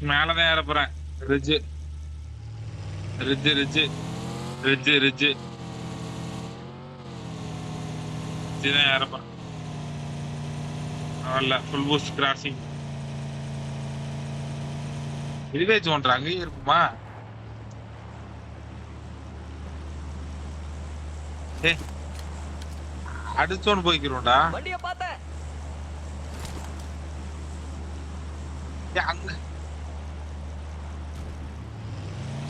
மேலதான் ஏற போறேன். ரிஜ் ரிஜ் ரிஜ் ரிஜ் ரிஜ் தான் ஏற போறேன். இல்ல ஃபுல் பூஸ்ட் கிராசிங் இதுவே தோன்ற அங்கேயே இருக்குமா? ஏ அடிச்சோன்னு போய்க்கிறோம்டா. வண்டிய பார்த்தேன். அங்க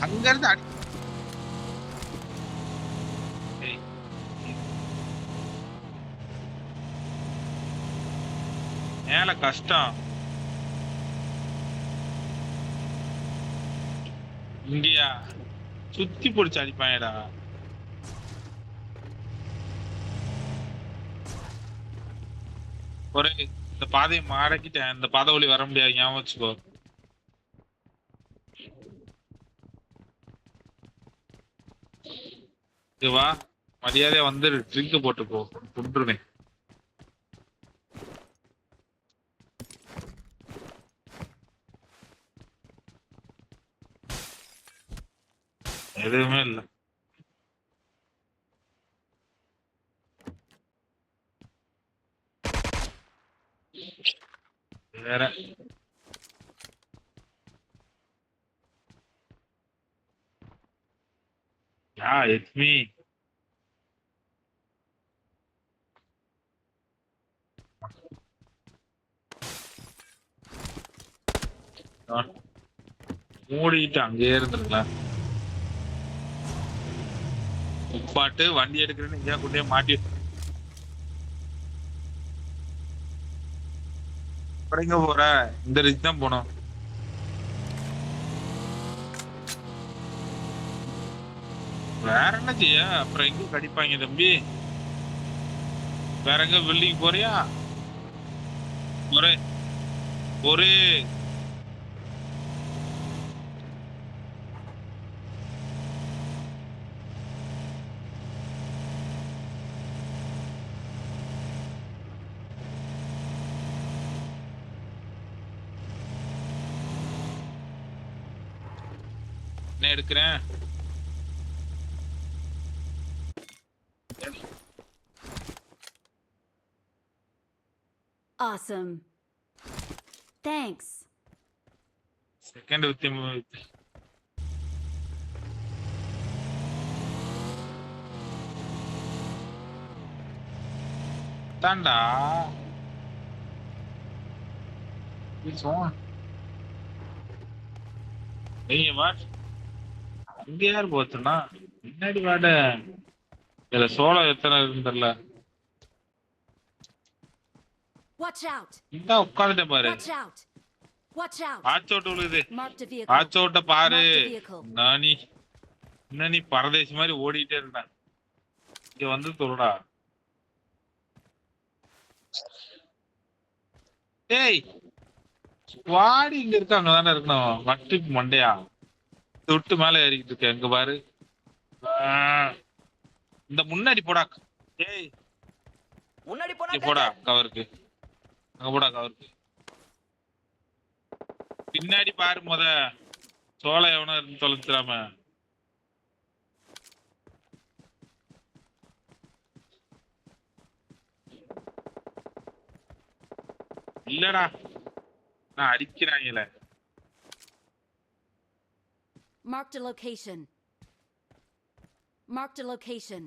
அங்க இருந்து அடி மேல கஷ்டம். இங்கயா சுத்தி பிடிச்சு அடிப்பாங்கடா ஒரே இந்த பாதையை மடக்கிட்டேன் இந்த பாதை வழி வர முடியாது. ஞாபகம் வச்சுக்கோ. இது வா. மரியாதையா வந்து ட்ரிங்க் போட்டு போ கொண்டுருவேன் எதுவுமே இல்ல வேற Yeah, it's me. மூடிட்டு அங்கேயே இருந்திருக்கலாம் உப்பாட்டு வண்டி எடுக்கிறேன்னு எங்கேயா கொண்டே மாட்டி எங்க போற இந்த ரிச் தான் போனோம் வேற என்ன செய்ய அப்புறம் எங்க கடிப்பாங்க தம்பி? வேற எங்க வெள்ளிக்கு போறியா? ஒரே ஒரே. என்ன எடுக்கிறேன்? Awesome. Thanks. Second ultimo. Tanda. வித்தி தாண்டா நீங்க வாட் அங்க யார் போச்சுன்னா பின்னாடி வாட இதுல சோளம் எத்தனை இருக்குன்னு தெரியல Watch out. இந்த உட்காந்துட்டேன் பாரு Watch out. Watch out. ஆச்சோட்டு விழுது Marked a vehicle. ஆச்சோட்ட பாரு. நானி என்ன நீ பரதேசி மாதிரி ஓடிட்டே இருந்தேன் இங்க வந்து சொல்லுடா ஏய் வாடி இங்க இருக்க அங்கதானே இருக்கணும் வட்டி மண்டையா தொட்டு மேல ஏறிக்கிட்டு இருக்க இங்க பாரு. இந்த முன்னாடி போடா ஏய் முன்னாடி போடா கவருக்கு அங்க போடா கவருக்கு பின்னாடி பாரு முத. சோளம் எவனா இருந்து தொலைச்சிடாம இல்லடா. நான் அடிக்கிறாங்கல Marked a location. Marked a location.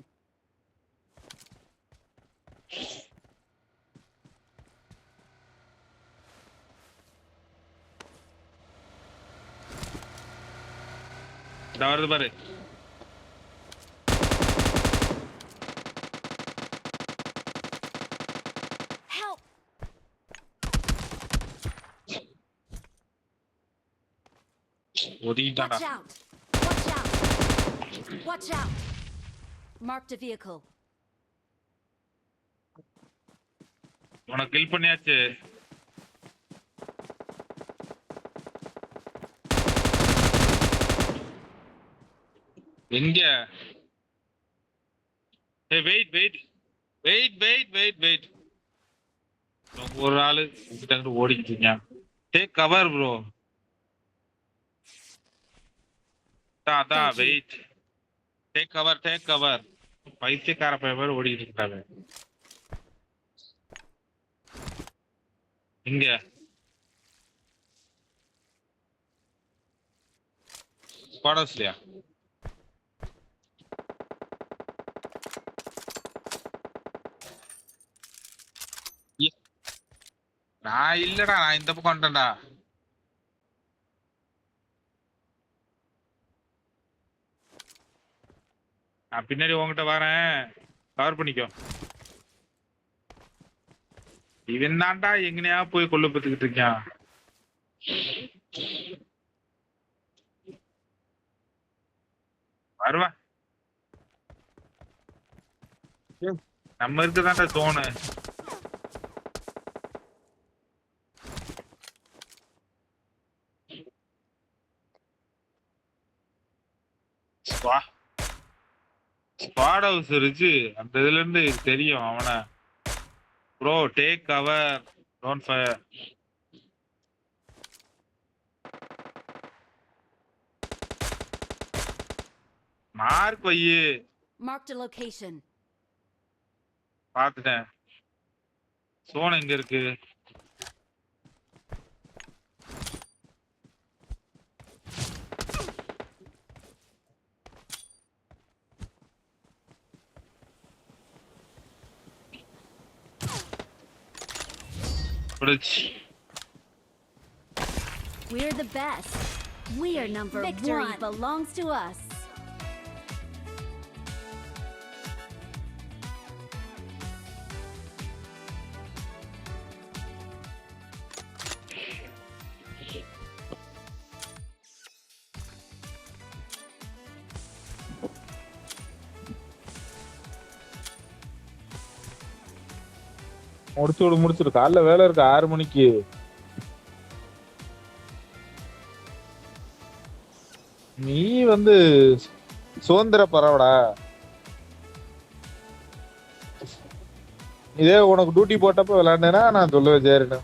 இந்த வருது பாரு Help! ஒதுக்கிட்டான்டா Watch out! Watch out! Watch out! Marked a vehicle. உனக்கு கில் பண்ணியாச்சு எங்க ஏ wait wait wait wait wait wait ஒரு ஆளு அங்கிட்டு ஓடிக்கிட்டு இருக்கீங்க. டேக் கவர் ப்ரோ அதான். Wait take cover take cover பைத்தியக்கார பையன் மாதிரி ஓடிக்கிட்டு இருக்காங்க இங்க. ஸ்குவாடர்ஸ்லயா நான் இல்லடா நான் இந்த பக்கம் வந்துட்டேன்டா. நான் பின்னாடி உன்கிட்ட வரேன். கவர் பண்ணிக்கோ. இவன் தான்டா எங்கனையா போய் கொல்ல பத்துக்கிட்டு இருக்கான். வருவா. நம்ம இருக்குதான்டா தோணு ஸ்குவாட் ஹவுஸ் இருக்கு அந்த இதுல இருந்து தெரியும் அவனை. Bro take cover don't fire mark வையு Marked a location. பாத்துட்டேன் சோன் எங்க இருக்கு? 그렇지. We're the best. We are number Victory one. belongs to us. முடிச்சு விடு முடிச்சிரு காலைல வேலை இருக்கு ஆறு மணிக்கு. நீ வந்து சுதந்திர பறவடா. இதே உனக்கு டியூட்டி போட்டப்ப விளையாண்டேன்னா நான் சொல்லவே சரிண்ணா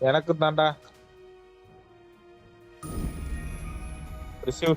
எனக்கு தாண்டா ரிசீவ்